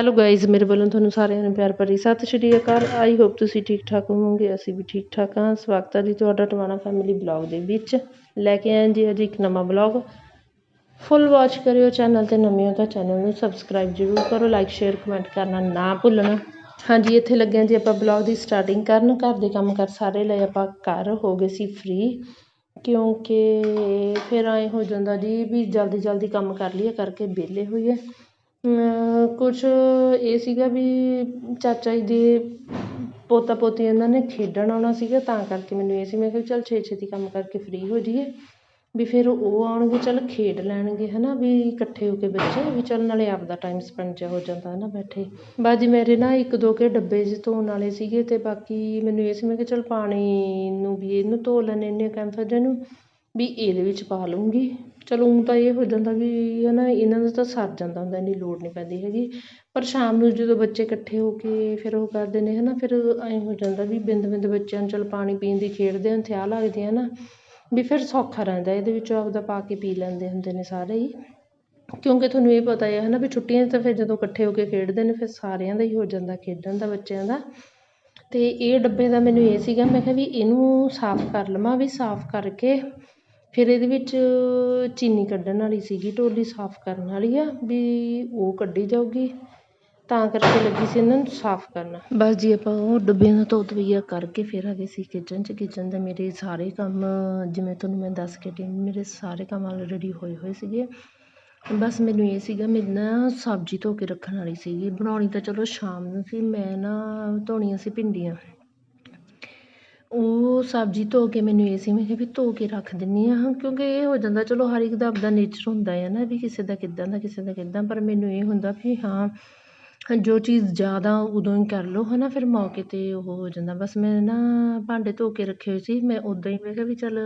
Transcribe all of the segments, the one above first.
Hello guys ਮੇਰੇ ਵੱਲੋਂ ਤੁਹਾਨੂੰ ਸਾਰਿਆਂ ਨੂੰ ਪਿਆਰ ਭਰੀ ਸਤਿ ਸ਼੍ਰੀ ਅਕਾਲ। ਆਈ ਹੋਪ ਤੁਸੀਂ ਠੀਕ ਠਾਕ ਹੋਵੋਗੇ, ਅਸੀਂ ਵੀ ਠੀਕ ਠਾਕ ਹਾਂ। ਸਵਾਗਤ ਹੈ ਜੀ ਤੁਹਾਡਾ ਟਵਾਣਾ ਫੈਮਿਲੀ ਬਲੌਗ ਦੇ ਵਿੱਚ। ਲੈ ਕੇ ਆਏ ਜੀ ਅੱਜ ਇੱਕ ਨਵਾਂ ਬਲੌਗ ਫੁੱਲ ਵਾਚ ਕਰਿਓ ਚੈਨਲ ਤੇ, ਨਵੇਂ ਹੋ ਤਾਂ ਚੈਨਲ ਨੂੰ ਸਬਸਕ੍ਰਾਈਬ ਜ਼ਰੂਰ ਕਰੋ। ਲਾਈਕ ਸ਼ੇਅਰ ਕਮੈਂਟ ਕਰਨਾ ਨਾ ਭੁੱਲਣਾ। ਹਾਂਜੀ, ਇੱਥੇ ਲੱਗਿਆ ਜੀ ਆਪਾਂ ਬਲੌਗ ਦੀ ਸਟਾਰਟਿੰਗ ਕਰਨ। ਘਰ ਦੇ ਕੰਮ ਕਰ ਸਾਰੇ ਲਏ ਆਪਾਂ ਘਰ ਹੋ ਗਏ ਸੀ ਫ੍ਰੀ ਕਿਉਂਕਿ ਫਿਰ ਐਂ ਹੋ ਜਾਂਦਾ ਜੀ ਵੀ ਜਲਦੀ ਜਲਦੀ ਕੰਮ ਕਰ ਲਈਏ, ਕਰਕੇ ਵਿਹਲੇ ਹੋਈਏ। ਕੁਛ ਇਹ ਸੀਗਾ ਵੀ ਚਾਚਾ ਜੀ ਦੇ ਪੋਤਾ ਪੋਤੀ ਇਹਨਾਂ ਨੇ ਖੇਡਣ ਆਉਣਾ ਸੀਗਾ, ਤਾਂ ਕਰਕੇ ਮੈਨੂੰ ਇਹ ਸੀ, ਮੈਂ ਕਿਹਾ ਚੱਲ ਛੇ ਛੇਤੀ ਕੰਮ ਕਰਕੇ ਫਰੀ ਹੋ ਜਾਈਏ, ਵੀ ਫਿਰ ਉਹ ਆਉਣਗੇ, ਚੱਲ ਖੇਡ ਲੈਣਗੇ ਹੈ ਨਾ ਵੀ ਇਕੱਠੇ ਹੋ ਕੇ ਬੱਚੇ, ਵੀ ਚੱਲ ਨਾਲੇ ਆਪਦਾ ਟਾਈਮ ਸਪੈਂਡ ਜਿਹਾ ਹੋ ਜਾਂਦਾ ਹੈ ਨਾ ਬੈਠੇ ਬਾਜੀ ਮੇਰੇ ਨਾ ਇੱਕ ਦੋ ਕੇ ਡੱਬੇ ਜਿਹੇ ਧੋਣ ਵਾਲੇ ਸੀਗੇ ਅਤੇ ਬਾਕੀ ਮੈਨੂੰ ਇਹ ਸੀ, ਮੈਂ ਕਿਹਾ ਚੱਲ ਪਾਣੀ ਨੂੰ ਵੀ ਇਹਨੂੰ ਧੋ ਲੈਂਦੇ ਇੰਨੇ ਕੈਂਫਰ ਜਿਹੇ ਨੂੰ ਵੀ ਇਹਦੇ ਵਿੱਚ ਪਾ ਲੂੰਗੀ ਚਲੋ ਊਂ ਤਾਂ ਇਹ ਹੋ ਜਾਂਦਾ ਵੀ ਹੈ ਨਾ ਇਹਨਾਂ ਦਾ ਤਾਂ ਸਰ ਜਾਂਦਾ ਹੁੰਦਾ, ਇੰਨੀ ਲੋੜ ਨਹੀਂ ਪੈਂਦੀ ਹੈਗੀ। ਪਰ ਸ਼ਾਮ ਨੂੰ ਜਦੋਂ ਬੱਚੇ ਇਕੱਠੇ ਹੋ ਕੇ ਫਿਰ ਉਹ ਕਰਦੇ ਨੇ ਹੈ ਨਾ ਫਿਰ ਐਂ ਹੋ ਜਾਂਦਾ ਵੀ ਬਿੰਦ ਬਿੰਦ ਬੱਚਿਆਂ ਨੂੰ ਚੱਲ ਪਾਣੀ ਪੀਣ ਦੀ ਖੇਡਦੇ ਹਨ ਥਿਆ ਲੱਗਦੀ ਹੈ ਨਾ, ਵੀ ਫਿਰ ਸੌਖਾ ਰਹਿੰਦਾ, ਇਹਦੇ ਵਿੱਚੋਂ ਆਪਦਾ ਪਾ ਕੇ ਪੀ ਲੈਂਦੇ ਹੁੰਦੇ ਨੇ ਸਾਰੇ ਹੀ। ਕਿਉਂਕਿ ਤੁਹਾਨੂੰ ਇਹ ਪਤਾ ਹੈ ਹੈ ਨਾ ਵੀ ਛੁੱਟੀਆਂ 'ਚ ਤਾਂ ਫਿਰ ਜਦੋਂ ਇਕੱਠੇ ਹੋ ਕੇ ਖੇਡਦੇ ਨੇ, ਫਿਰ ਸਾਰਿਆਂ ਦਾ ਹੀ ਹੋ ਜਾਂਦਾ ਖੇਡਣ ਦਾ, ਬੱਚਿਆਂ ਦਾ। ਅਤੇ ਇਹ ਡੱਬੇ ਦਾ ਮੈਨੂੰ ਇਹ ਸੀਗਾ, ਮੈਂ ਕਿਹਾ ਵੀ ਇਹਨੂੰ ਸਾਫ਼ ਕਰ ਲਵਾਂ, ਵੀ ਸਾਫ਼ ਕਰਕੇ ਫਿਰ ਇਹਦੇ ਵਿੱਚ ਚੀਨੀ ਕੱਢਣ ਵਾਲੀ ਸੀਗੀ ਢੋਲੀ ਸਾਫ਼ ਕਰਨ ਵਾਲੀ ਆ, ਵੀ ਉਹ ਕੱਢੀ ਜਾਊਗੀ। ਤਾਂ ਕਰਕੇ ਲੱਗੀ ਸੀ ਇਹਨਾਂ ਨੂੰ ਸਾਫ਼ ਕਰਨਾ। ਬਸ ਜੀ, ਆਪਾਂ ਉਹ ਡੱਬਿਆਂ ਦਾ ਧੋ ਧਵਈਆ ਕਰਕੇ ਫਿਰ ਆ ਗਏ ਸੀ ਕਿਚਨ 'ਚ। ਕਿਚਨ ਦੇ ਮੇਰੇ ਸਾਰੇ ਕੰਮ, ਜਿਵੇਂ ਤੁਹਾਨੂੰ ਮੈਂ ਦੱਸ ਕੇ ਹਟੀ ਮੇਰੇ ਸਾਰੇ ਕੰਮ ਆਲਰੇਡੀ ਹੋਏ ਹੋਏ ਸੀਗੇ। ਬਸ ਮੈਨੂੰ ਇਹ ਸੀਗਾ, ਮੇਰੀ ਨਾ ਸਬਜ਼ੀ ਧੋ ਕੇ ਰੱਖਣ ਵਾਲੀ ਸੀਗੀ। ਬਣਾਉਣੀ ਤਾਂ ਚਲੋ ਸ਼ਾਮ ਨੂੰ ਸੀ, ਮੈਂ ਨਾ ਧੋਣੀਆਂ ਸੀ ਭਿੰਡੀਆਂ। ਉਹ ਉਹ ਸਬਜ਼ੀ ਧੋ ਕੇ ਮੈਨੂੰ ਇਹ ਸੀ, ਮੈਂ ਕਿਹਾ ਵੀ ਧੋ ਕੇ ਰੱਖ ਦਿੰਦੀ ਹਾਂ, ਕਿਉਂਕਿ ਇਹ ਹੋ ਜਾਂਦਾ, ਚਲੋ ਹਰ ਇੱਕ ਦਾ ਆਪਦਾ ਨੇਚਰ ਹੁੰਦਾ ਹੈ ਨਾ, ਵੀ ਕਿਸੇ ਦਾ ਕਿੱਦਾਂ ਦਾ, ਕਿਸੇ ਦਾ ਕਿੱਦਾਂ, ਪਰ ਮੈਨੂੰ ਇਹ ਹੁੰਦਾ ਵੀ ਹਾਂ, ਜੋ ਚੀਜ਼ ਜ਼ਿਆਦਾ ਉਦੋਂ ਹੀ ਕਰ ਲਓ ਹੈ ਨਾ ਫਿਰ ਮੌਕੇ 'ਤੇ ਉਹ ਹੋ ਜਾਂਦਾ। ਬਸ ਮੈਂ ਨਾ ਭਾਂਡੇ ਧੋ ਕੇ ਰੱਖੇ ਹੋਏ ਸੀ, ਮੈਂ ਉੱਦਾਂ ਹੀ, ਮੈਂ ਕਿਹਾ ਵੀ ਚੱਲ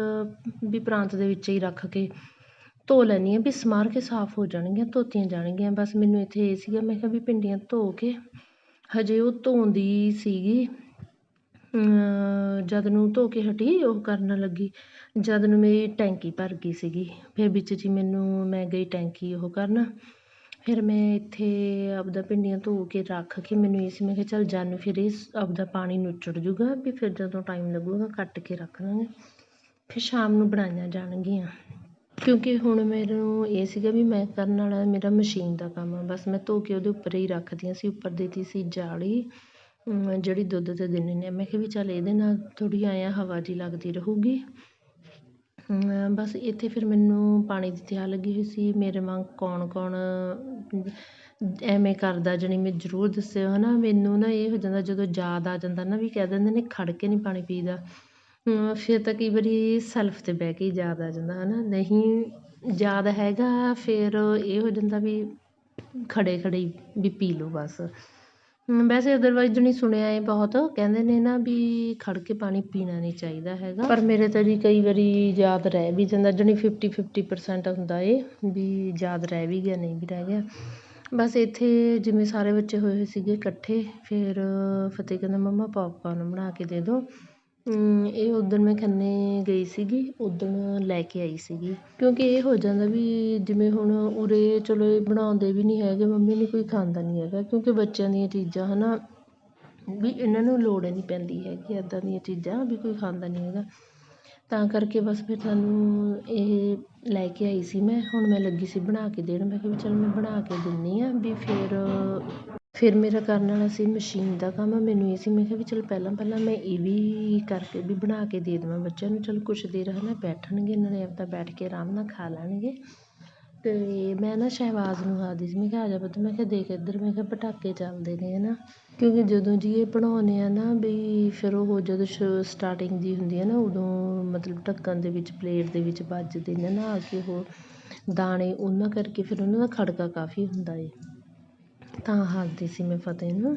ਵੀ ਪ੍ਰਾਂਤ ਦੇ ਵਿੱਚ ਹੀ ਰੱਖ ਕੇ ਧੋ ਲੈਂਦੀ ਹਾਂ ਵੀ ਸਮਾਰ ਕੇ ਸਾਫ਼ ਹੋ ਜਾਣਗੀਆਂ, ਧੋਤੀਆਂ ਜਾਣਗੀਆਂ। ਬਸ ਮੈਨੂੰ ਇੱਥੇ ਇਹ ਸੀਗਾ, ਮੈਂ ਕਿਹਾ ਵੀ ਭਿੰਡੀਆਂ ਧੋ ਕੇ ਹਜੇ ਉਹ ਧੋਂਦੀ ਸੀਗੀ। ਜਦ ਨੂੰ ਧੋ ਕੇ ਹਟੀ, ਉਹ ਕਰਨ ਲੱਗੀ। ਜਦ ਨੂੰ ਮੇਰੀ ਟੈਂਕੀ ਭਰ ਗਈ ਸੀਗੀ, ਫਿਰ ਵਿੱਚ ਜੀ ਮੈਨੂੰ, ਮੈਂ ਗਈ ਟੈਂਕੀ ਉਹ ਕਰਨ। ਫਿਰ ਮੈਂ ਇੱਥੇ ਆਪਦਾ ਭਿੰਡੀਆਂ ਧੋ ਕੇ ਰੱਖ ਕੇ ਮੈਨੂੰ ਇਹ ਸੀ, ਮੈਂ ਕਿਹਾ ਚੱਲ ਜਾਨੂੰ ਫਿਰ ਇਹ ਆਪਦਾ ਪਾਣੀ ਨੁੱਚੜ ਜੂਗਾ, ਵੀ ਫਿਰ ਜਦੋਂ ਟਾਈਮ ਲੱਗੂਗਾ ਕੱਟ ਕੇ ਰੱਖ ਲਾਂਗੇ। ਫਿਰ ਸ਼ਾਮ ਨੂੰ ਬਣਾਈਆਂ ਜਾਣਗੀਆਂ। ਕਿਉਂਕਿ ਹੁਣ ਮੈਨੂੰ ਇਹ ਸੀਗਾ ਵੀ ਮੈਂ ਕਰਨ ਵਾਲਾ ਮੇਰਾ ਮਸ਼ੀਨ ਦਾ ਕੰਮ ਆ, ਬਸ ਮੈਂ ਧੋ ਕੇ ਉਹਦੇ ਉੱਪਰ ਹੀ ਰੱਖਦੀਆਂ ਸੀ ਉੱਪਰ ਦੇਤੀ ਸੀ ਜਾਲੀ। ਜਿਹੜੀ ਦੁੱਧ 'ਤੇ ਦਿੰਦੇ ਨੇ, ਮੈਂ ਕਿਹਾ ਵੀ ਚੱਲ ਇਹਦੇ ਨਾਲ ਥੋੜ੍ਹੀ ਆਇਆ ਹਵਾ ਜਿਹੀ ਲੱਗਦੀ ਰਹੂਗੀ। ਬਸ ਇੱਥੇ ਫਿਰ ਮੈਨੂੰ ਪਾਣੀ ਦੀ ਤਿਆਰ ਲੱਗੀ ਹੋਈ ਸੀ। ਮੇਰੇ ਵਾਂਗ ਕੌਣ ਕੌਣ ਐਵੇਂ ਕਰਦਾ, ਜਾਣੀ ਮੈਂ ਜ਼ਰੂਰ ਦੱਸਿਓ ਹੈ ਨਾ ਮੈਨੂੰ ਨਾ ਇਹ ਹੋ ਜਾਂਦਾ, ਜਦੋਂ ਯਾਦ ਆ ਜਾਂਦਾ ਨਾ, ਵੀ ਕਹਿ ਦਿੰਦੇ ਨੇ ਖੜ੍ਹ ਕੇ ਨਹੀਂ ਪਾਣੀ ਪੀਦਾ। ਫਿਰ ਤਾਂ ਕਈ ਵਾਰੀ ਸੈਲਫ 'ਤੇ ਬਹਿ ਕੇ ਯਾਦ ਆ ਜਾਂਦਾ ਹੈ ਨਾ ਨਹੀਂ ਯਾਦ ਹੈਗਾ, ਫਿਰ ਇਹ ਹੋ ਜਾਂਦਾ ਵੀ ਖੜ੍ਹੇ ਖੜ੍ਹੇ ਵੀ ਪੀ ਲਓ ਬਸ। ਵੈਸੇ ਅਦਰਵਾਈਜ਼ ਜਣੀ ਸੁਣਿਆ ਹੈ ਬਹੁਤ, ਕਹਿੰਦੇ ਨੇ ਨਾ ਵੀ ਖੜ੍ਹ ਕੇ ਪਾਣੀ ਪੀਣਾ ਨਹੀਂ ਚਾਹੀਦਾ ਹੈਗਾ। ਪਰ ਮੇਰੇ ਤਾਂ ਜੀ ਕਈ ਵਾਰੀ ਯਾਦ ਰਹਿ ਵੀ ਜਾਂਦਾ, ਜਾਣੀ ਫਿਫਟੀ ਫਿਫਟੀ ਪਰਸੈਂਟ ਹੁੰਦਾ ਏ ਵੀ ਯਾਦ ਰਹਿ ਵੀ ਗਿਆ, ਨਹੀਂ ਵੀ ਰਹਿ ਗਿਆ। ਬਸ ਇੱਥੇ ਜਿਵੇਂ ਸਾਰੇ ਬੱਚੇ ਹੋਏ ਹੋਏ ਸੀਗੇ ਇਕੱਠੇ, ਫਿਰ ਫਤਿਹ ਕਹਿੰਦਾ, ਮੰਮਾ ਪੌਪਕਾਰਨ ਬਣਾ ਕੇ ਦੇ ਦਿਉ ਇਹ ਉੱਦਣ ਮੈਂ ਖੰਨੇ ਗਈ ਸੀਗੀ ਉੱਦਣ ਲੈ ਕੇ ਆਈ ਸੀਗੀ। ਕਿਉਂਕਿ ਇਹ ਹੋ ਜਾਂਦਾ ਵੀ ਜਿਵੇਂ ਹੁਣ ਉਰੇ ਚਲੋ ਇਹ ਬਣਾਉਂਦੇ ਵੀ ਨਹੀਂ ਹੈਗੇ, ਮੰਮੀ ਨਹੀਂ ਕੋਈ ਖਾਂਦਾ ਨਹੀਂ ਹੈਗਾ, ਕਿਉਂਕਿ ਬੱਚਿਆਂ ਦੀਆਂ ਚੀਜ਼ਾਂ ਹੈ ਨਾ ਵੀ ਇਹਨਾਂ ਨੂੰ ਲੋੜ ਨਹੀਂ ਪੈਂਦੀ ਹੈਗੀ ਇੱਦਾਂ ਦੀਆਂ ਚੀਜ਼ਾਂ, ਵੀ ਕੋਈ ਖਾਂਦਾ ਨਹੀਂ ਹੈਗਾ। ਤਾਂ ਕਰਕੇ ਬਸ ਫਿਰ ਸਾਨੂੰ ਇਹ ਲੈ ਕੇ ਆਈ ਸੀ ਮੈਂ, ਹੁਣ ਮੈਂ ਲੱਗੀ ਸੀ ਬਣਾ ਕੇ ਦੇਣ, ਮੈਂ ਕਿਹਾ ਵੀ ਚਲ ਮੈਂ ਬਣਾ ਕੇ ਦਿੰਦੀ ਹਾਂ ਵੀ ਫਿਰ ਫਿਰ ਮੇਰਾ ਕਰਨ ਵਾਲਾ ਸੀ ਮਸ਼ੀਨ ਦਾ ਕੰਮ, ਮੈਨੂੰ ਇਹ ਸੀ, ਮੈਂ ਕਿਹਾ ਵੀ ਚਲ ਪਹਿਲਾਂ ਪਹਿਲਾਂ ਮੈਂ ਇਹ ਵੀ ਕਰਕੇ ਵੀ ਬਣਾ ਕੇ ਦੇ ਦੇਵਾਂ ਬੱਚਿਆਂ ਨੂੰ, ਚਲੋ ਕੁਛ ਦੇਰ ਹੈ ਨਾ ਬੈਠਣਗੇ, ਇਹਨਾਂ ਨੇ ਆਪਦਾ ਬੈਠ ਕੇ ਆਰਾਮ ਨਾਲ ਖਾ ਲੈਣਗੇ। ਅਤੇ ਮੈਂ ਨਾ ਸ਼ਹਿਬਾਜ਼ ਨੂੰ ਆਖਦੀ ਸੀ, ਮੈਂ ਕਿਹਾ ਆ ਜਾ ਪੁੱਤ, ਮੈਂ ਕਿਹਾ ਦੇਖ ਇੱਧਰ, ਮੈਂ ਕਿਹਾ ਪਟਾਕੇ ਚੱਲਦੇ ਨੇ ਹੈ ਨਾ ਕਿਉਂਕਿ ਜਦੋਂ ਜੀ ਇਹ ਬਣਾਉਂਦੇ ਆ ਨਾ ਵੀ ਫਿਰ ਉਹ ਜਦੋਂ ਸਟਾਰਟਿੰਗ ਦੀ ਹੁੰਦੀ ਹੈ ਨਾ, ਉਦੋਂ ਮਤਲਬ ਢੱਕਣ ਦੇ ਵਿੱਚ ਪਲੇਟ ਦੇ ਵਿੱਚ ਵੱਜਦੇ ਨੇ ਨਾ ਆ ਕੇ ਉਹ ਦਾਣੇ, ਉਹਨਾਂ ਕਰਕੇ ਫਿਰ ਉਹਨਾਂ ਦਾ ਖੜਕਾ ਕਾਫੀ ਹੁੰਦਾ ਏ। ਤਾਂ ਹੱਸਦੀ ਸੀ ਮੈਂ ਫਤਿਹ ਨੂੰ।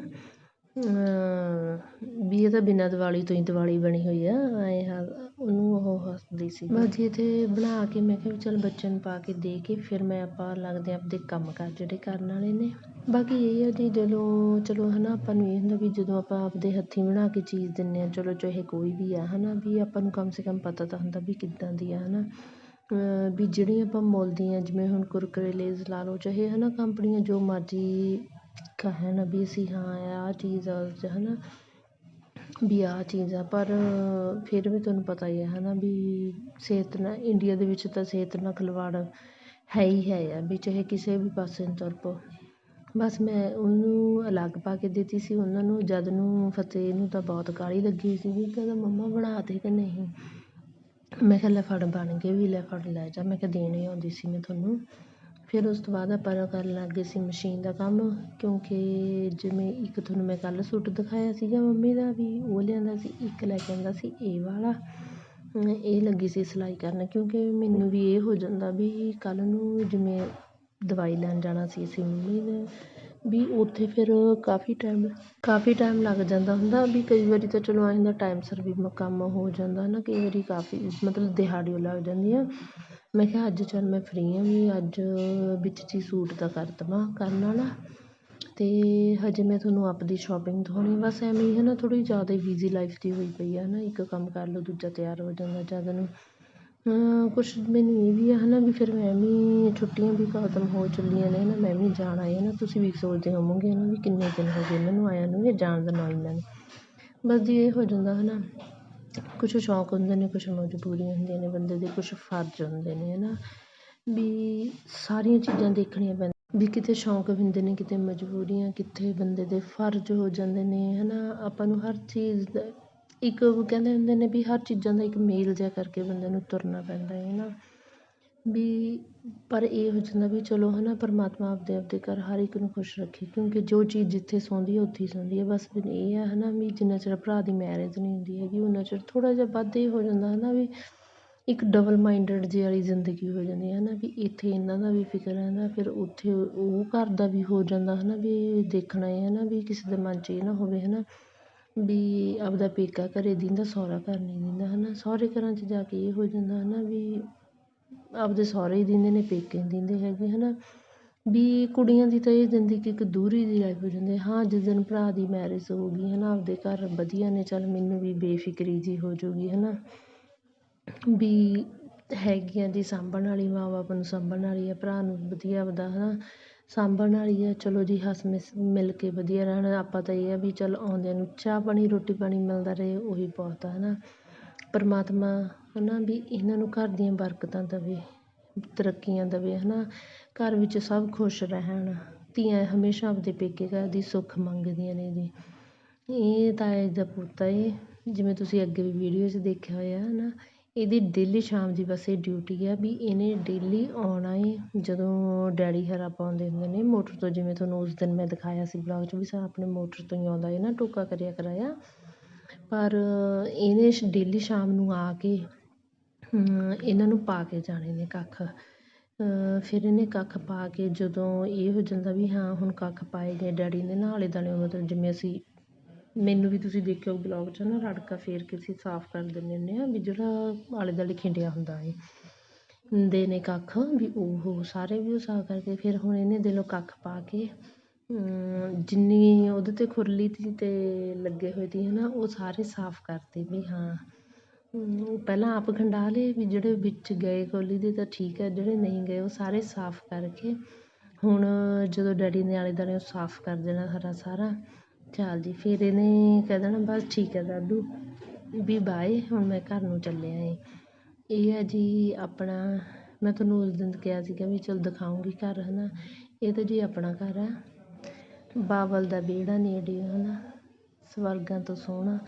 ਵੀ ਇਹ ਤਾਂ ਬਿਨਾਂ ਦਿਵਾਲੀ ਤੋਂ ਹੀ ਦਿਵਾਲੀ ਬਣੀ ਹੋਈ ਆ, ਐਂ ਉਹਨੂੰ ਉਹ ਹੱਸਦੀ ਸੀ। ਬਸ ਇਹ ਇੱਥੇ ਬਣਾ ਕੇ ਮੈਂ ਕਿਹਾ ਵੀ ਚੱਲ ਬੱਚਿਆਂ ਨੂੰ ਪਾ ਕੇ ਦੇ ਕੇ ਫਿਰ ਮੈਂ ਆਪਾਂ ਲੱਗਦੇ ਆਪਦੇ ਕੰਮ ਕਾਰ ਜਿਹੜੇ ਕਰਨ ਵਾਲੇ ਨੇ। ਬਾਕੀ ਇਹ ਆ ਜੀ ਜਦੋਂ, ਚਲੋ ਹੈ ਨਾ ਆਪਾਂ ਨੂੰ ਇਹ ਹੁੰਦਾ ਵੀ ਜਦੋਂ ਆਪਾਂ ਆਪਦੇ ਹੱਥੀਂ ਬਣਾ ਕੇ ਚੀਜ਼ ਦਿੰਦੇ ਹਾਂ, ਚਲੋ ਚਾਹੇ ਕੋਈ ਵੀ ਆ ਹੈ ਨਾ ਵੀ ਆਪਾਂ ਨੂੰ ਕਮ ਸੇ ਕਮ ਪਤਾ ਤਾਂ ਹੁੰਦਾ ਵੀ ਕਿੱਦਾਂ ਦੀ ਆ ਹੈ ਨਾ ਵੀ ਜਿਹੜੀਆਂ ਆਪਾਂ ਮੁੱਲ ਦੀਆਂ, ਜਿਵੇਂ ਹੁਣ ਕੁਰਕਰੇ ਲੇਜ਼ ਲਾ ਲਓ, ਚਾਹੇ ਹੈ ਨਾ ਕੰਪਨੀਆਂ ਜੋ ਮਰਜ਼ੀ ਕਹਿਣ ਵੀ ਅਸੀਂ ਹਾਂ, ਆਹ ਚੀਜ਼ ਆ ਹੈ ਨਾ ਵੀ ਆਹ ਚੀਜ਼ ਆ, ਪਰ ਫਿਰ ਵੀ ਤੁਹਾਨੂੰ ਪਤਾ ਹੀ ਹੈ ਹੈ ਨਾ ਵੀ ਸਿਹਤ ਨਾਲ ਇੰਡੀਆ ਦੇ ਵਿੱਚ ਤਾਂ ਸਿਹਤ ਨਾਲ ਖਿਲਵਾੜ ਹੈ ਹੀ ਹੈ ਆ, ਵੀ ਚਾਹੇ ਕਿਸੇ ਵੀ ਪਾਸੇ ਨੂੰ ਤੁਰ ਪਓ। ਬਸ ਮੈਂ ਉਹਨੂੰ ਅਲੱਗ ਪਾ ਕੇ ਦਿੱਤੀ ਸੀ, ਉਹਨਾਂ ਨੂੰ ਜਦ ਨੂੰ ਫਤਿਹ ਨੂੰ ਤਾਂ ਬਹੁਤ ਕਾਹਲੀ ਲੱਗੀ ਸੀਗੀ, ਕਹਿੰਦਾ ਮੰਮਾ ਬਣਾ ਦੇ ਕਿ ਨਹੀਂ? ਮੈਂ ਕਿਹਾ ਲੈ ਫੜ ਬਣ ਗਏ ਵੀ, ਲੈ ਫੜ ਲੈ ਜਾ। ਮੈਂ ਕਿਹਾ ਦੇਣ ਆਉਂਦੀ ਸੀ ਮੈਂ ਤੁਹਾਨੂੰ। ਫਿਰ ਉਸ ਤੋਂ ਬਾਅਦ ਆਪਾਂ ਕਰਨ ਲੱਗ ਗਏ ਸੀ ਮਸ਼ੀਨ ਦਾ ਕੰਮ, ਕਿਉਂਕਿ ਜਿਵੇਂ ਇੱਕ ਤੁਹਾਨੂੰ ਮੈਂ ਕੱਲ੍ਹ ਸੂਟ ਦਿਖਾਇਆ ਸੀਗਾ ਮੰਮੀ ਦਾ ਵੀ, ਉਹ ਲਿਆਂਦਾ ਸੀ, ਇੱਕ ਲੈ ਕੇ ਆਉਂਦਾ ਸੀ, ਇਹ ਵਾਲਾ। ਇਹ ਲੱਗੀ ਸੀ ਸਿਲਾਈ ਕਰਨ, ਕਿਉਂਕਿ ਮੈਨੂੰ ਵੀ ਇਹ ਹੋ ਜਾਂਦਾ ਵੀ ਕੱਲ੍ਹ ਨੂੰ ਜਿਵੇਂ ਦਵਾਈ ਲੈਣ ਜਾਣਾ ਸੀ ਅਸੀਂ ਮੰਮੀ ਨੇ ਵੀ ਉੱਥੇ ਫਿਰ ਕਾਫੀ ਟਾਈਮ ਕਾਫੀ ਟਾਈਮ ਲੱਗ ਜਾਂਦਾ ਹੁੰਦਾ ਵੀ ਕਈ ਵਾਰੀ ਤਾਂ ਚਲੋ ਐਂ ਹੁੰਦਾ ਟਾਈਮ ਸਿਰ ਵੀ ਮ, ਕੰਮ ਹੋ ਜਾਂਦਾ ਹੈ ਨਾ ਕਈ ਵਾਰੀ ਕਾਫੀ ਮਤਲਬ ਦਿਹਾੜੀ ਓ ਲੱਗ ਜਾਂਦੀ ਆ। ਮੈਂ ਕਿਹਾ ਅੱਜ ਚੱਲ ਮੈਂ ਫਰੀ ਹਾਂ ਵੀ ਅੱਜ ਵਿੱਚ ਜੀ ਸੂਟ ਦਾ ਕਰ ਦੇਵਾਂ ਕਰਨ ਵਾਲਾ। ਅਤੇ ਹਜੇ ਮੈਂ ਤੁਹਾਨੂੰ ਆਪਦੀ ਸ਼ੋਪਿੰਗ ਦਿਖਾਉਣੀ ਬਸ ਐਵੇਂ ਹੀ ਹੈ ਨਾ ਥੋੜ੍ਹੀ ਜ਼ਿਆਦਾ ਬਿਜ਼ੀ ਲਾਈਫ ਦੀ ਹੋਈ ਪਈ ਆ ਨਾ ਇੱਕ ਕੰਮ ਕਰ ਲਓ, ਦੂਜਾ ਤਿਆਰ ਹੋ ਜਾਂਦਾ ਜ਼ਿਆਦਾ ਨੂੰ। ਕੁਛ ਮੈਨੂੰ ਇਹ ਵੀ ਆ ਹੈ ਨਾ ਵੀ ਫਿਰ ਮੈਂ ਵੀ ਛੁੱਟੀਆਂ ਵੀ ਖਤਮ ਹੋ ਚੱਲੀਆਂ ਨੇ ਹੈ ਨਾ ਮੈਂ ਵੀ ਜਾਣਾ ਹੈ ਨਾ ਤੁਸੀਂ ਵੀ ਸੋਚਦੇ ਹੋਵੋਗੇ ਹੈ ਨਾ ਵੀ ਕਿੰਨੇ ਦਿਨ ਹੋ ਗਏ ਇਹਨਾਂ ਨੂੰ ਆਇਆਂ ਨੂੰ ਜਾਂ ਜਾਣ ਦਾ ਨਾਂ ਹੀ ਬਸ ਜੀ ਇਹ ਹੋ ਜਾਂਦਾ ਹੈ ਨਾ ਕੁਛ ਸ਼ੌਂਕ ਹੁੰਦੇ ਨੇ, ਕੁਛ ਮਜਬੂਰੀਆਂ ਹੁੰਦੀਆਂ ਨੇ, ਬੰਦੇ ਦੇ ਕੁਛ ਫਰਜ਼ ਹੁੰਦੇ ਨੇ ਹੈ ਨਾ ਵੀ ਸਾਰੀਆਂ ਚੀਜ਼ਾਂ ਦੇਖਣੀਆਂ ਪੈਂਦੀਆਂ ਵੀ ਕਿਤੇ ਸ਼ੌਂਕ ਹੁੰਦੇ ਨੇ, ਕਿਤੇ ਮਜਬੂਰੀਆਂ, ਕਿੱਥੇ ਬੰਦੇ ਦੇ ਫਰਜ਼ ਹੋ ਜਾਂਦੇ ਨੇ ਹੈ ਨਾ ਆਪਾਂ ਨੂੰ ਹਰ ਚੀਜ਼ ਦਾ ਇੱਕ ਕਹਿੰਦੇ ਹੁੰਦੇ ਨੇ ਵੀ ਹਰ ਚੀਜ਼ਾਂ ਦਾ ਇੱਕ ਮੇਲ ਜਿਹਾ ਕਰਕੇ ਬੰਦੇ ਨੂੰ ਤੁਰਨਾ ਪੈਂਦਾ ਹੈ ਨਾ? ਵੀ ਪਰ ਇਹ ਹੋ ਜਾਂਦਾ ਵੀ ਚਲੋ, ਹੈ ਨਾ, ਪਰਮਾਤਮਾ ਆਪਦੇ ਆਪਦੇ ਘਰ ਹਰ ਇੱਕ ਨੂੰ ਖੁਸ਼ ਰੱਖੇ, ਕਿਉਂਕਿ ਜੋ ਚੀਜ਼ ਜਿੱਥੇ ਸੌਂਦੀ ਹੈ, ਉੱਥੇ ਹੀ ਸੌਂਦੀ ਹੈ। ਬਸ ਇਹ ਹੈ ਹੈ ਨਾ, ਵੀ ਜਿੰਨਾ ਚਿਰ ਭਰਾ ਦੀ ਮੈਰਿਜ ਨਹੀਂ ਹੁੰਦੀ ਹੈਗੀ ਉਨਾ ਚਿਰ ਥੋੜ੍ਹਾ ਜਿਹਾ ਵੱਧ ਇਹ ਹੋ ਜਾਂਦਾ, ਹੈ ਨਾ, ਵੀ ਇੱਕ ਡਬਲ ਮਾਈਂਡਡ ਜਿਹੀ ਵਾਲੀ ਜ਼ਿੰਦਗੀ ਹੋ ਜਾਂਦੀ ਹੈ ਨਾ, ਵੀ ਇੱਥੇ ਇਹਨਾਂ ਦਾ ਵੀ ਫਿਕਰ ਹੈ ਨਾ, ਫਿਰ ਉੱਥੇ ਉਹ ਘਰ ਦਾ ਵੀ ਹੋ ਜਾਂਦਾ, ਹੈ ਨਾ, ਵੀ ਦੇਖਣਾ ਹੈ ਨਾ, ਵੀ ਕਿਸੇ ਦੇ ਮਨ 'ਚ ਇਹ ਨਾ ਹੋਵੇ, ਹੈ ਨਾ। ਵੀ ਆਪਦਾ ਪੇਕਾ ਘਰ ਦਿੰਦਾ, ਸਹੁਰਾ ਘਰ ਨਹੀਂ ਦਿੰਦਾ ਹੈ ਨਾ ਸਹੁਰੇ ਘਰਾਂ 'ਚ ਜਾ ਕੇ ਇਹ ਹੋ ਜਾਂਦਾ ਹੈ ਨਾ ਵੀ ਆਪਦੇ ਸਹੁਰੇ ਹੀ ਦਿੰਦੇ ਨੇ, ਪੇਕੇ ਨਹੀਂ ਦਿੰਦੇ ਹੈਗੇ ਹੈ ਨਾ ਵੀ ਕੁੜੀਆਂ ਦੀ ਤਾਂ ਇਹ ਜ਼ਿੰਦਗੀ ਇੱਕ ਦੂਰੀ ਦੀ ਲਾਈਫ ਹੋ ਜਾਂਦੀ ਹਾਂ। ਜਿਸ ਦਿਨ ਭਰਾ ਦੀ ਮੈਰਿਜ ਹੋ ਗਈ ਹੈ ਨਾ ਆਪਦੇ ਘਰ ਵਧੀਆ ਨੇ, ਚੱਲ ਮੈਨੂੰ ਵੀ ਬੇਫਿਕਰੀ ਜਿਹੀ ਹੋ ਜਾਊਗੀ ਹੈ ਨਾ ਵੀ ਹੈਗੀਆਂ ਜੀ ਸਾਂਭਣ ਵਾਲੀ ਮਾਂ ਬਾਪ ਨੂੰ ਸਾਂਭਣ ਵਾਲੀ ਆ ਭਰਾ ਨੂੰ ਵਧੀਆ ਆਪਦਾ ਹੈ ਨਾ ਸਾਂਭਣ ਵਾਲੀ ਆ। ਚਲੋ ਜੀ, ਹੱਸ ਮਿਸ ਮਿਲ ਕੇ ਵਧੀਆ ਰਹਿਣ। ਆਪਾਂ ਤਾਂ ਇਹ ਆ ਵੀ ਚੱਲ ਆਉਂਦਿਆਂ ਨੂੰ ਚਾਹ ਪਾਣੀ, ਰੋਟੀ ਪਾਣੀ ਮਿਲਦਾ ਰਹੇ, ਉਹੀ ਬਹੁਤ ਆ ਹੈ ਨਾ ਪਰਮਾਤਮਾ ਹੈ ਨਾ ਵੀ ਇਹਨਾਂ ਨੂੰ ਘਰ ਦੀਆਂ ਬਰਕਤਾਂ ਦੇਵੇ, ਤਰੱਕੀਆਂ ਦੇਵੇ ਹੈ ਨਾ ਘਰ ਵਿੱਚ ਸਭ ਖੁਸ਼ ਰਹਿਣ। ਧੀਆਂ ਹਮੇਸ਼ਾ ਆਪਦੇ ਪੇਕੇ ਘਰ ਦੀ ਸੁੱਖ ਮੰਗਦੀਆਂ ਨੇ ਜੀ। ਇਹ ਤਾਏ ਦਾ ਪੋਤਾ ਏ ਜਿਵੇਂ ਤੁਸੀਂ ਅੱਗੇ ਵੀ ਵੀਡੀਓ 'ਚ ਦੇਖਿਆ ਹੋਇਆ ਹੈ ਨਾ ਇਹਦੀ ਡੇਲੀ ਸ਼ਾਮ ਦੀ ਬਸ ਇਹ ਡਿਊਟੀ ਆ ਵੀ ਇਹਨੇ ਡੇਲੀ ਆਉਣਾ ਏ, ਜਦੋਂ ਡੈਡੀ ਹਰਾ ਪਾਉਂਦੇ ਹੁੰਦੇ ਨੇ ਮੋਟਰ ਤੋਂ, ਜਿਵੇਂ ਤੁਹਾਨੂੰ ਉਸ ਦਿਨ ਮੈਂ ਦਿਖਾਇਆ ਸੀ ਬਲੌਗ 'ਚ ਵੀ ਸਾ ਆਪਣੇ ਮੋਟਰ ਤੋਂ ਹੀ ਆਉਂਦਾ ਹੈ ਨਾ, ਟੋਕਾ ਕਰਿਆ ਕਰਾਇਆ। ਪਰ ਇਹਨੇ ਡੇਲੀ ਸ਼ਾਮ ਨੂੰ ਆ ਕੇ ਇਹਨਾਂ ਨੂੰ ਪਾ ਕੇ ਜਾਣੇ ਨੇ ਕੱਖ। ਫਿਰ ਇਹਨੇ ਕੱਖ ਪਾ ਕੇ ਜਦੋਂ ਇਹ ਹੋ ਜਾਂਦਾ ਵੀ ਹਾਂ, ਹੁਣ ਕੱਖ ਪਾਏ ਗਏ ਡੈਡੀ ਨੇ ਨਾ ਆਲੇ ਦੁਆਲੇ ਮਤਲਬ ਜਿਵੇਂ ਅਸੀਂ ਮੈਨੂੰ ਵੀ ਤੁਸੀਂ ਦੇਖਿਓ ਬਲੌਗ 'ਚ ਨਾ ਰੜਕਾ ਫੇਰ ਕੇ ਅਸੀਂ ਸਾਫ਼ ਕਰ ਦਿੰਦੇ ਹੁੰਦੇ ਹਾਂ ਵੀ ਜਿਹੜਾ ਆਲੇ ਦੁਆਲੇ ਖਿੰਡਿਆ ਹੁੰਦਾ ਹੈ ਹੁੰਦੇ ਨੇ ਕੱਖ ਵੀ ਉਹ ਸਾਰੇ ਵੀ ਉਹ ਸਾਫ਼ ਕਰਕੇ ਫਿਰ ਹੁਣ ਇਹਨੇ ਦਿਲੋਂ ਕੱਖ ਪਾ ਕੇ ਜਿੰਨੀ ਉਹਦੇ 'ਤੇ ਖੁਰਲੀ ਤੀ ਅਤੇ ਲੱਗੇ ਹੋਏ ਤੀ ਹੈ ਨਾ ਉਹ ਸਾਰੇ ਸਾਫ਼ ਕਰਤੇ ਵੀ ਹਾਂ। ਪਹਿਲਾਂ ਆਪ ਖੰਡਾ ਲਏ ਵੀ ਜਿਹੜੇ ਵਿੱਚ ਗਏ ਕੋਲੀ ਦੇ ਤਾਂ ਠੀਕ ਹੈ, ਜਿਹੜੇ ਨਹੀਂ ਗਏ ਉਹ ਸਾਰੇ ਸਾਫ਼ ਕਰਕੇ ਹੁਣ ਜਦੋਂ ਡੈਡੀ ਨੇ ਆਲੇ ਦੁਆਲੇ ਸਾਫ਼ ਕਰ ਦੇਣਾ ਹਰਾ ਸਾਰਾ ਚੱਲ ਜੀ, ਫਿਰ ਇਹਨੇ ਕਹਿ ਦੇਣਾ, ਬਸ ਠੀਕ ਹੈ ਦਾਦੂ। ਵੀ ਬਾਏ ਹੁਣ ਮੈਂ ਘਰ ਨੂੰ ਚੱਲਿਆ ਹੈ ਇਹ ਹੈ ਜੀ ਆਪਣਾ, ਮੈਂ ਤੁਹਾਨੂੰ ਉਸ ਦਿਨ ਕਿਹਾ ਸੀਗਾ ਵੀ ਚਲ ਦਿਖਾਉਂਗੀ ਘਰ ਹੈ ਨਾ ਇਹ ਤਾਂ ਜੀ ਆਪਣਾ ਘਰ ਹੈ। ਬਾਬਲ ਦਾ ਵਿਹੜਾ ਨੇੜੇ ਹੈ ਨਾ ਸਵਰਗਾਂ ਤੋਂ ਸੋਹਣਾ।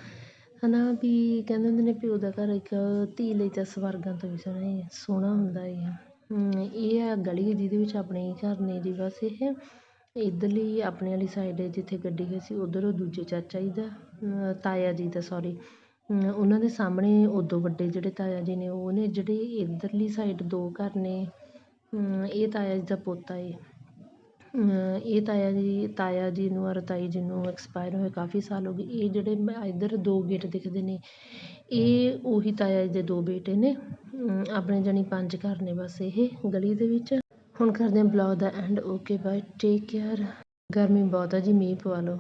ਹੈ ਨਾ ਵੀ ਕਹਿੰਦੇ ਹੁੰਦੇ ਨੇ ਪਿਓ ਦਾ ਘਰ ਇੱਕ ਧੀ ਲਈ ਤਾਂ ਸਵਰਗਾਂ ਤੋਂ ਵੀ ਸੋਹਣਾ ਸੋਹਣਾ ਹੁੰਦਾ ਹੈ ਇਹ ਆ ਗਲੀ ਜਿਹਦੇ ਵਿੱਚ ਆਪਣੇ ਘਰ ਨੇ ਜੀ, ਬਸ ਇਹ। ਇੱਧਰਲੀ ਆਪਣੇ ਵਾਲੀ ਸਾਈਡ ਜਿੱਥੇ ਗੱਡੀ ਗਈ ਸੀ, ਉੱਧਰ ਉਹ ਦੂਜੇ ਚਾਚਾ ਜੀ ਦਾ ਤਾਇਆ ਜੀ ਦਾ ਸੋਰੀ ਉਹਨਾਂ ਦੇ ਸਾਹਮਣੇ ਉਦੋਂ ਵੱਡੇ ਜਿਹੜੇ ਤਾਇਆ ਜੀ ਨੇ, ਉਹ ਨੇ ਜਿਹੜੇ ਇੱਧਰਲੀ ਸਾਈਡ ਦੋ ਘਰ ਨੇ ਇਹ ਤਾਇਆ ਜੀ ਦਾ ਪੋਤਾ ਏ। ਇਹ ਤਾਇਆ ਜੀ ਤਾਇਆ ਜੀ ਨੂੰ ਔਰ ਤਾਈ ਜੀ ਨੂੰ ਐਕਸਪਾਇਰ ਹੋਏ ਕਾਫੀ ਸਾਲ ਹੋ ਗਏ। ਇਹ ਜਿਹੜੇ ਇੱਧਰ ਦੋ ਗੇਟ ਦਿਖਦੇ ਨੇ, ਇਹ ਉਹੀ ਤਾਇਆ ਜੀ ਦੇ ਦੋ ਬੇਟੇ ਨੇ। ਆਪਣੇ ਜਾਣੀ ਪੰਜ ਘਰ ਨੇ ਬਸ ਇਹ, ਗਲੀ ਦੇ ਵਿੱਚ। ਹੁਣ ਕਰਦੇ ਹਾਂ vlog the and okay bye take care ਗਰਮੀ ਬਹੁਤ ਆ ਜੀ, ਮੀਂਹ ਪਵਾ ਲਓ।